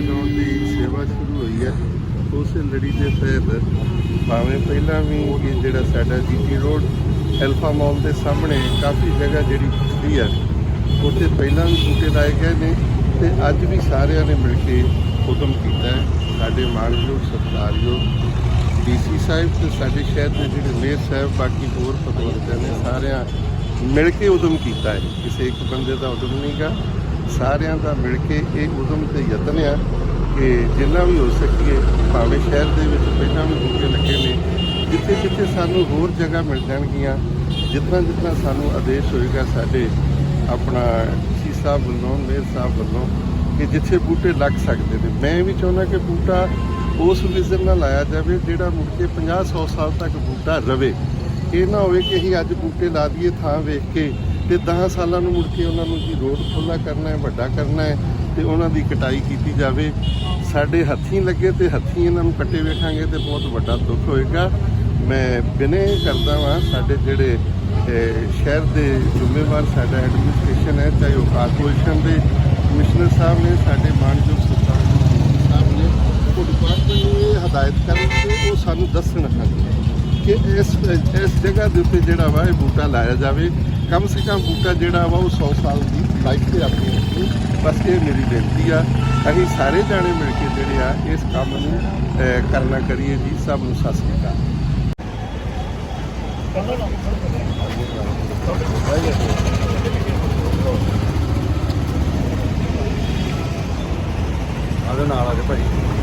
ਲਾਉਣ ਦੀ ਸੇਵਾ ਸ਼ੁਰੂ ਹੋਈ ਹੈ। ਉਸ ਲੜੀ ਦੇ ਤਹਿਤ ਭਾਵੇਂ ਪਹਿਲਾਂ ਵੀ ਇਹ ਜਿਹੜਾ ਸਾਡਾ ਜੀਟੀ ਰੋਡ ਐਲਫਾ ਮਾਲ ਦੇ ਸਾਹਮਣੇ ਕਾਫੀ ਜਗ੍ਹਾ ਜਿਹੜੀ ਖੁੱਲੀ ਹੈ, ਉੱਥੇ ਪਹਿਲਾਂ ਵੀ ਬੂਟੇ ਲਾਏ ਗਏ ਨੇ ਤੇ ਅੱਜ ਵੀ ਸਾਰਿਆਂ ਨੇ ਮਿਲ ਕੇ ਉਦਮ ਕੀਤਾ ਹੈ। ਸਾਡੇ ਮਾਨਯੋਗ ਸਤਿਕਾਰਯੋਗ ਡੀਸੀ ਸਾਹਿਬ ਤੇ ਸਾਡੇ ਸ਼ਹਿਰ ਦੇ ਜਿਹੜੇ ਮੇਅਰ ਸਾਹਿਬ, ਬਾਕੀ ਹੋਰ ਪਤਵੰਤਿਆਂ ਨੇ ਸਾਰਿਆਂ ਮਿਲ ਕੇ ਉਦਮ ਕੀਤਾ ਹੈ। ਕਿਸੇ ਇੱਕ ਬੰਦੇ ਦਾ ਉਦਮ ਨਹੀਂਗਾ ਸਾਰਿਆਂ ਦਾ ਮਿਲ ਕੇ ਇਹ ਉਦਮ ਤੇ ਯਤਨ ਆ ਕਿ ਜਿੰਨਾ ਵੀ ਹੋ ਸਕੀਏ ਭਾਵੇਂ ਸ਼ਹਿਰ ਦੇ ਵਿੱਚ ਪਹਿਲਾਂ ਵੀ ਬੂਟੇ ਲੱਗੇ ਨੇ, ਜਿੱਥੇ ਜਿੱਥੇ ਸਾਨੂੰ ਹੋਰ ਜਗ੍ਹਾ ਮਿਲ ਜਾਣਗੀਆਂ, ਜਿੱਦਾਂ ਜਿੱਦਾਂ ਸਾਨੂੰ ਆਦੇਸ਼ ਹੋਏਗਾ ਸਾਡੇ ਆਪਣਾ ਸੀ ਸਾਹਿਬ ਵੱਲੋਂ, ਮੇਅਰ ਸਾਹਿਬ ਵੱਲੋਂ ਕਿ ਜਿੱਥੇ ਬੂਟੇ ਲੱਗ ਸਕਦੇ ਨੇ। ਮੈਂ ਵੀ ਚਾਹੁੰਦਾ ਕਿ ਬੂਟਾ ਉਸ ਵਿਜ਼ਨ ਨਾਲ ਲਾਇਆ ਜਾਵੇ ਜਿਹੜਾ ਮੁੜ ਕੇ 50 100 ਸਾਲ ਤੱਕ ਬੂਟਾ ਰਵੇ। ਇਹ ਨਾ ਹੋਵੇ ਕਿ ਅਸੀਂ ਅੱਜ ਬੂਟੇ ਲਾ ਦਈਏ ਥਾਂ ਵੇਖ ਕੇ ਤੇ 10 ਸਾਲਾਂ ਨੂੰ ਮੁੜ ਕੇ ਉਹਨਾਂ ਨੂੰ ਜੀ ਰੋਡ ਖੁੱਲਾ ਕਰਨਾ ਹੈ, ਵੱਡਾ ਕਰਨਾ ਹੈ ਤੇ ਉਹਨਾਂ ਦੀ ਕਟਾਈ ਕੀਤੀ ਜਾਵੇ। ਸਾਡੇ ਹੱਥੀਂ ਲੱਗੇ ਤੇ ਹੱਥੀਂ ਇਹਨਾਂ ਨੂੰ ਕੱਟੇ ਵੇਖਾਂਗੇ ਤੇ ਬਹੁਤ ਵੱਡਾ ਦੁੱਖ ਹੋਏਗਾ। ਮੈਂ ਬਿਨੇ ਕਰਦਾ ਵਾਂ, ਸਾਡੇ ਜਿਹੜੇ ਸ਼ਹਿਰ ਦੇ ਜ਼ਿੰਮੇਵਾਰ ਸਾਡਾ ਐਡਮਿਨਿਸਟ੍ਰੇਸ਼ਨ ਹੈ, ਚਾਹੇ ਉਹ ਕਾਰਪੋਰੇਸ਼ਨ ਦੇ ਕਮਿਸ਼ਨਰ ਸਾਹਿਬ ਨੇ, ਸਾਡੇ ਮਾਨਯੋਗ ਸਰਕਾਰ ਸਾਹਿਬ ਨੇ, ਉਹ ਡਿਪਾਰਟਮੈਂਟ ਨੂੰ ਇਹ ਹਦਾਇਤ ਕਰਨ ਕਿ ਉਹ ਸਾਨੂੰ ਦੱਸਣ ਹਨ ਕਿ ਇਸ ਇਸ ਜਗ੍ਹਾ ਦੇ ਉੱਤੇ ਜਿਹੜਾ ਵਾ ਇਹ ਬੂਟਾ ਲਾਇਆ ਜਾਵੇ। ਕਮ ਸੇ ਕਮ ਬੂਟਾ ਜਿਹੜਾ ਵਾ ਉਹ 100 ਸਾਲ ਦੀ ਲਾਈਫ ਤੇ ਆਪਣੀ ਹੋਵੇ ਬਸ ਇਹ ਮੇਰੀ ਬੇਨਤੀ ਆ, ਅਸੀਂ ਸਾਰੇ ਜਾਣੇ ਮਿਲ ਕੇ ਜਿਹੜੇ ਆ ਇਸ ਕੰਮ ਨੂੰ ਕਰਨਾ ਕਰੀਏ ਜੀ। ਸਭ ਨੂੰ ਸਤਿ ਸ੍ਰੀ ਅਕਾਲ। ਆਦੇ ਦੇ ਭਾਈ।